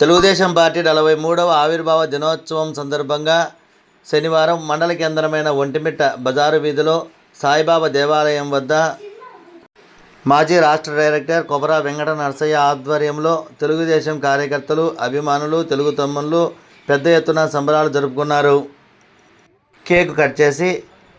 Telugu Desam party నలభై మూడవ ఆవిర్భావ దినోత్సవం సందర్భంగా శనివారం మండల కేంద్రమైన ఒంటిమిట్ట బజారు వీధిలో సాయిబాబా దేవాలయం వద్ద మాజీ రాష్ట్ర డైరెక్టర్ కొబరా వెంకట నరసయ్య ఆధ్వర్యంలో తెలుగుదేశం కార్యకర్తలు అభిమానులు తెలుగు తమ్ముళ్ళు పెద్ద ఎత్తున సంబరాలు జరుపుకున్నారు. కేక్ కట్ చేసి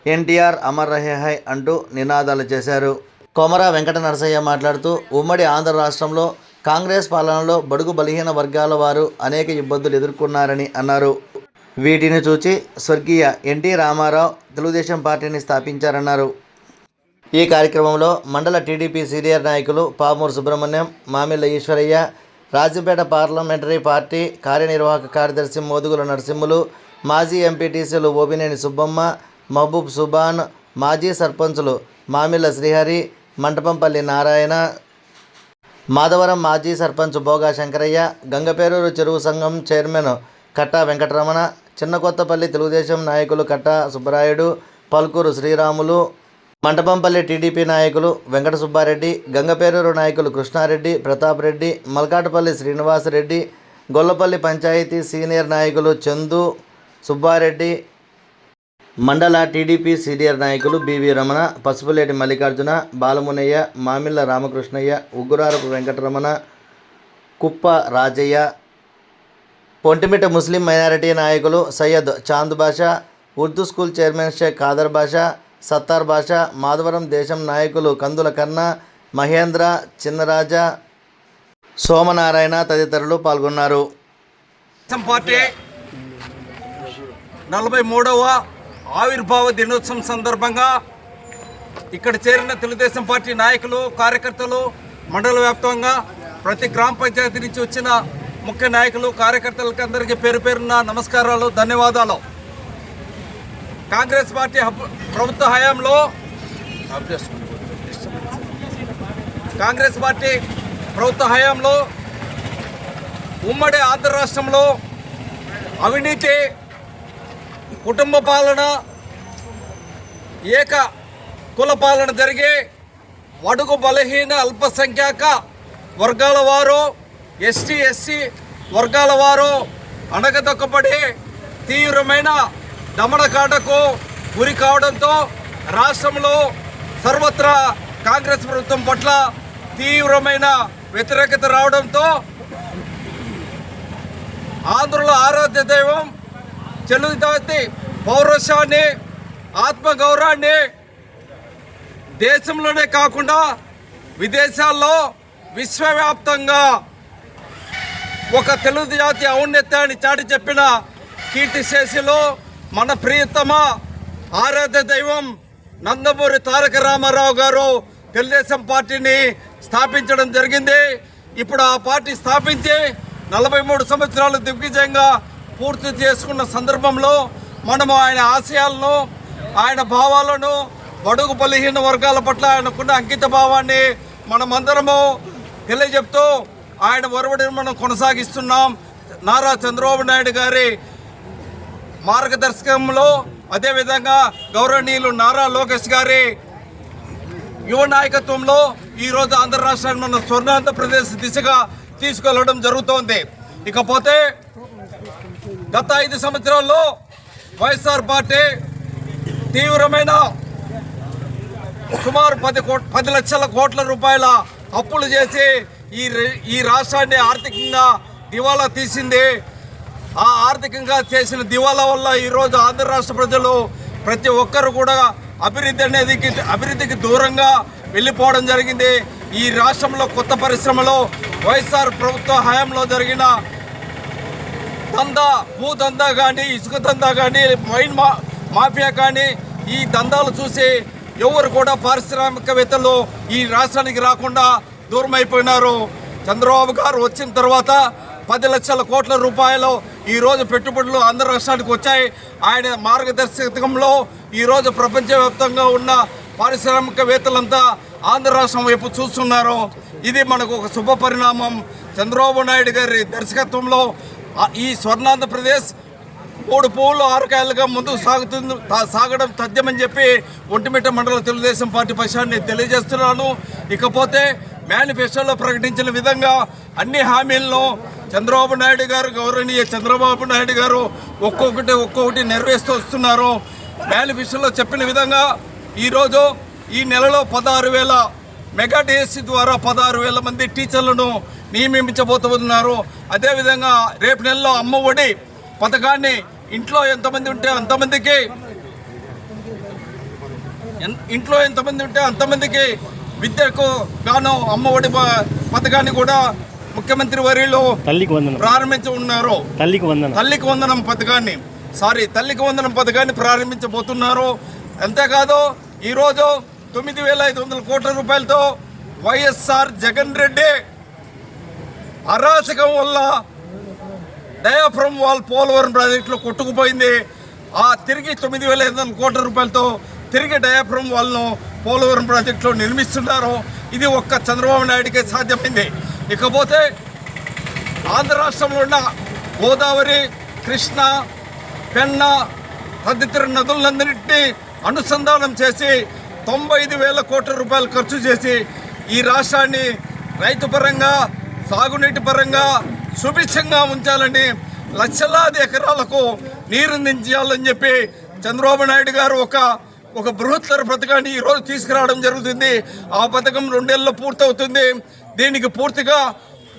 ఎన్టీఆర్ అమర్ రహేహై అంటూ నినాదాలు చేశారు. కొమర వెంకట నరసయ్య మాట్లాడుతూ ఉమ్మడి ఆంధ్ర రాష్ట్రంలో కాంగ్రెస్ పాలనలో బడుగు బలహీన వర్గాల వారు అనేక ఇబ్బందులు ఎదుర్కొన్నారని అన్నారు. వీటిని చూచి స్వర్గీయ ఎన్టీ రామారావు తెలుగుదేశం పార్టీని స్థాపించారన్నారు. ఈ కార్యక్రమంలో మండల టీడీపీ సీనియర్ నాయకులు పామూరు సుబ్రహ్మణ్యం మామిళ్ళ ఈశ్వరయ్య రాజంపేట పార్లమెంటరీ పార్టీ కార్యనిర్వాహక కార్యదర్శి మోదుగుల నరసింహులు మాజీ ఎంపీటీసీలు ఓబినేని సుబ్బమ్మ మహబూబ్ సుబాన్ మాజీ సర్పంచులు మామిళ్ళ శ్రీహరి మంటపంపల్లి నారాయణ మాధవరం మాజీ సర్పంచ్ బోగా శంకరయ్య గంగపేరూరు చెరువు సంఘం చైర్మన్ కట్టా వెంకటరమణ చిన్నకొత్తపల్లి తెలుగుదేశం నాయకులు కట్టా సుబ్బరాయుడు పల్కూరు శ్రీరాములు మంటపంపల్లి టీడీపీ నాయకులు వెంకట సుబ్బారెడ్డి గంగపేరూరు నాయకులు కృష్ణారెడ్డి ప్రతాప్ రెడ్డి మల్కాటపల్లి శ్రీనివాసరెడ్డి గొల్లపల్లి పంచాయతీ సీనియర్ నాయకులు చందు సుబ్బారెడ్డి మండల టీడీపీ సీనియర్ నాయకులు BV Ramana Pasupuleti Mallikarjuna Balamunaiah Mamilla Ramakrishnaiah Uggurarapu Venkataramana Kuppa Rajaiah Vontimitta Muslim minority నాయకులు సయ్యద్ చాంద్ బాషా ఉర్దూ స్కూల్ చైర్మన్ షేక్ ఖాదర్ బాషా సత్తార్ బాషా మాధవరం దేశం నాయకులు కందుల కన్న మహేంద్ర చిన్నరాజ సోమనారాయణ తదితరులు పాల్గొన్నారు. పార్టీ నలభై మూడవ ఆవిర్భావ దినోత్సవం సందర్భంగా ఇక్కడ చేరిన తెలుగుదేశం పార్టీ నాయకులు కార్యకర్తలు మండల వ్యాప్తంగా ప్రతి గ్రామ పంచాయతీ నుంచి వచ్చిన ముఖ్య నాయకులు కార్యకర్తలకు అందరికీ పేరు పేరున నమస్కారాలు ధన్యవాదాలు. కాంగ్రెస్ పార్టీ హబ్- ప్రభుత్వ హయాంలో కాంగ్రెస్ పార్టీ ప్రభుత్వ హయాంలో ఉమ్మడి ఆంధ్ర రాష్ట్రంలో అవినీతి కుటుంబ పాలన ఏక కుల పాలన జరిగి వడుగు బలహీన అల్పసంఖ్యాక వర్గాల వారు ఎస్టీ ఎస్సీ వర్గాల వారు అణగదొక్కబడి తీవ్రమైన దమనకాటకు గురి కావడంతో రాష్ట్రంలో సర్వత్రా కాంగ్రెస్ ప్రభుత్వం పట్ల తీవ్రమైన వ్యతిరేకత రావడంతో ఆంధ్రుల ఆరాధ్య దైవం తెలుగుదేశం పౌరుషాన్ని ఆత్మగౌరవాన్ని దేశంలోనే కాకుండా విదేశాల్లో విశ్వవ్యాప్తంగా ఒక తెలుగు జాతి ఔన్నత్యాన్ని చాటి చెప్పిన కీర్తిశేషిలో మన ప్రియతమ ఆరాధ్య దైవం నందమూరి తారక రామారావు గారు తెలుగుదేశం పార్టీని స్థాపించడం జరిగింది. ఇప్పుడు ఆ పార్టీ స్థాపించి నలభై మూడు సంవత్సరాలు దిగ్విజయంగా పూర్తి చేసుకున్న సందర్భంలో మనము ఆయన ఆశయాలను ఆయన భావాలను బడుగు బలహీన వర్గాల పట్ల ఆయనకున్న అంకిత భావాన్ని మనమందరము తెలియజెప్తూ ఆయన ఒరవడిని మనం కొనసాగిస్తున్నాం. నారా చంద్రబాబు నాయుడు గారి మార్గదర్శకంలో అదేవిధంగా గౌరవనీయులు నారా లోకేష్ గారి యువ నాయకత్వంలో ఈరోజు ఆంధ్ర రాష్ట్రాన్ని మన స్వర్ణాంధ్రప్రదేశ్ దిశగా తీసుకెళ్ళడం జరుగుతోంది. ఇకపోతే గత ఐదు సంవత్సరాల్లో వైఎస్ఆర్ పార్టీ తీవ్రమైన సుమారు పది కోట్ పది లక్షల కోట్ల రూపాయల అప్పులు చేసి ఈ ఈ రాష్ట్రాన్ని ఆర్థికంగా దివాలా తీసింది. ఆ ఆర్థికంగా చేసిన దివాలా వల్ల ఈరోజు ఆంధ్ర రాష్ట్ర ప్రజలు ప్రతి ఒక్కరు కూడా అభివృద్ధి అనేది అభివృద్ధికి దూరంగా వెళ్ళిపోవడం జరిగింది. ఈ రాష్ట్రంలో కొత్త పరిశ్రమలో వైఎస్ఆర్ ప్రభుత్వ హయాంలో జరిగిన దందా భూ దందా కానీ ఇసుక దందా కానీ వైన్ మా మాఫియా కానీ ఈ దందాలు చూసి ఎవరు కూడా పారిశ్రామికవేత్తలు ఈ రాష్ట్రానికి రాకుండా దూరం అయిపోయినారు చంద్రబాబు గారు వచ్చిన తర్వాత పది లక్షల కోట్ల రూపాయలు ఈరోజు పెట్టుబడులు ఆంధ్ర రాష్ట్రానికి వచ్చాయి. ఆయన మార్గదర్శకంలో ఈరోజు ప్రపంచవ్యాప్తంగా ఉన్న పారిశ్రామికవేత్తలంతా ఆంధ్ర రాష్ట్రం వైపు చూస్తున్నారు. ఇది మనకు ఒక శుభ పరిణామం. చంద్రబాబు నాయుడు గారి దర్శకత్వంలో ఈ స్వర్ణాంధ్రప్రదేశ్ మూడు పువ్వులు ఆరుకాయలుగా ముందుకు సాగుతుంది సాగడం తథ్యమని చెప్పి ఒంటిమిట్ట మండల తెలుగుదేశం పార్టీ పక్షాన్ని తెలియజేస్తున్నాను. ఇకపోతే మేనిఫెస్టోలో ప్రకటించిన విధంగా అన్ని హామీలను చంద్రబాబు నాయుడు గారు గౌరవనీయ చంద్రబాబు నాయుడు గారు ఒక్కొక్కటి ఒక్కొక్కటి నెరవేరుస్తూ వస్తున్నారు. మేనిఫెస్టోలో చెప్పిన విధంగా ఈరోజు ఈ నెలలో పదహారు వేల మెగా డిఎస్సి ద్వారా పదహారు వేల మంది టీచర్లను నియమించబోతున్నారు. అదేవిధంగా రేపు నెలలో అమ్మ ఒడి పథకాన్ని ఇంట్లో ఎంతమంది ఉంటే అంతమందికి ఇంట్లో ఎంతమంది ఉంటే అంతమందికి విద్యకు గాను అమ్మ ఒడి పథకాన్ని కూడా ముఖ్యమంత్రి తల్లికి వందనం. ప్రారంభించి ఉన్నారు. తల్లికి వందనం. తల్లికి వందనం పథకాన్ని. సారీ తల్లికి వందనం పథకాన్ని ప్రారంభించబోతున్నారు. అంతేకాదు ఈరోజు తొమ్మిది వేల ఐదు వందల కోట్ల రూపాయలతో వైఎస్ఆర్ జగన్ రెడ్డి అరాచకం వల్ల డయాఫ్రమ్ వాల్ పోలవరం ప్రాజెక్టులో కొట్టుకుపోయింది. ఆ తిరిగి తొమ్మిది వేల ఐదు వందల కోట్ల రూపాయలతో తిరిగి డయాఫ్రమ్ వాల్ను పోలవరం ప్రాజెక్టులో నిర్మిస్తున్నారు. ఇది ఒక్క చంద్రబాబు నాయుడికే సాధ్యమైంది. ఇకపోతే ఆంధ్ర రాష్ట్రంలో ఉన్న గోదావరి కృష్ణ పెన్న తదితర నదులందరినీ అనుసంధానం చేసి తొంభై ఐదు వేల కోట్ల రూపాయలు ఖర్చు చేసి ఈ రాష్ట్రాన్ని రైతుపరంగా సాగునీటి పరంగా సుభిక్షంగా ఉంచాలని లక్షలాది ఎకరాలకు నీరు అందించాలని చెప్పి చంద్రబాబు నాయుడు గారు ఒక ఒక బృహత్తర పథకాన్ని ఈరోజు తీసుకురావడం జరుగుతుంది. ఆ పథకం రెండేళ్ళలో పూర్తవుతుంది. దీనికి పూర్తిగా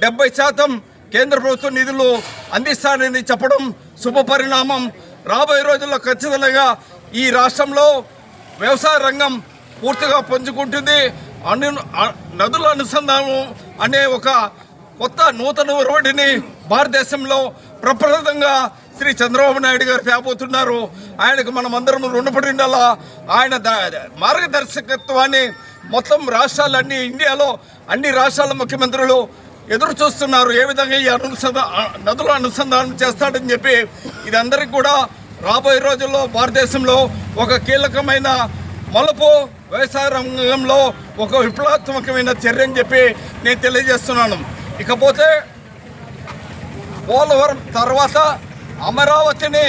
డెబ్బై శాతం కేంద్ర ప్రభుత్వ నిధులు అందిస్తానని చెప్పడం శుభ పరిణామం. రాబోయే రోజుల్లో ఖచ్చితంగా ఈ రాష్ట్రంలో వ్యవసాయ రంగం పూర్తిగా పుంజుకుంటుంది అను నదుల అనుసంధానం అనే ఒక కొత్త నూతన రోడ్డుని భారతదేశంలో ప్రప్రదంగా శ్రీ చంద్రబాబు నాయుడు గారు తేబోతున్నారు. ఆయనకు మనం అందరం రుణపడి ఉండాలా ఆయన మార్గదర్శకత్వాన్ని మొత్తం రాష్ట్రాలన్నీ ఇండియాలో అన్ని రాష్ట్రాల ముఖ్యమంత్రులు ఎదురు చూస్తున్నారు. ఏ విధంగా ఈ అనుసంధా నదుల అనుసంధానం చేస్తాడని చెప్పి ఇది అందరికీ కూడా రాబోయే రోజుల్లో భారతదేశంలో ఒక కీలకమైన మలుపు వ్యవసాయ రంగంలో ఒక విప్లవాత్మకమైన చర్య అని చెప్పి నేను తెలియజేస్తున్నాను. ఇకపోతే పోలవరం తర్వాత అమరావతిని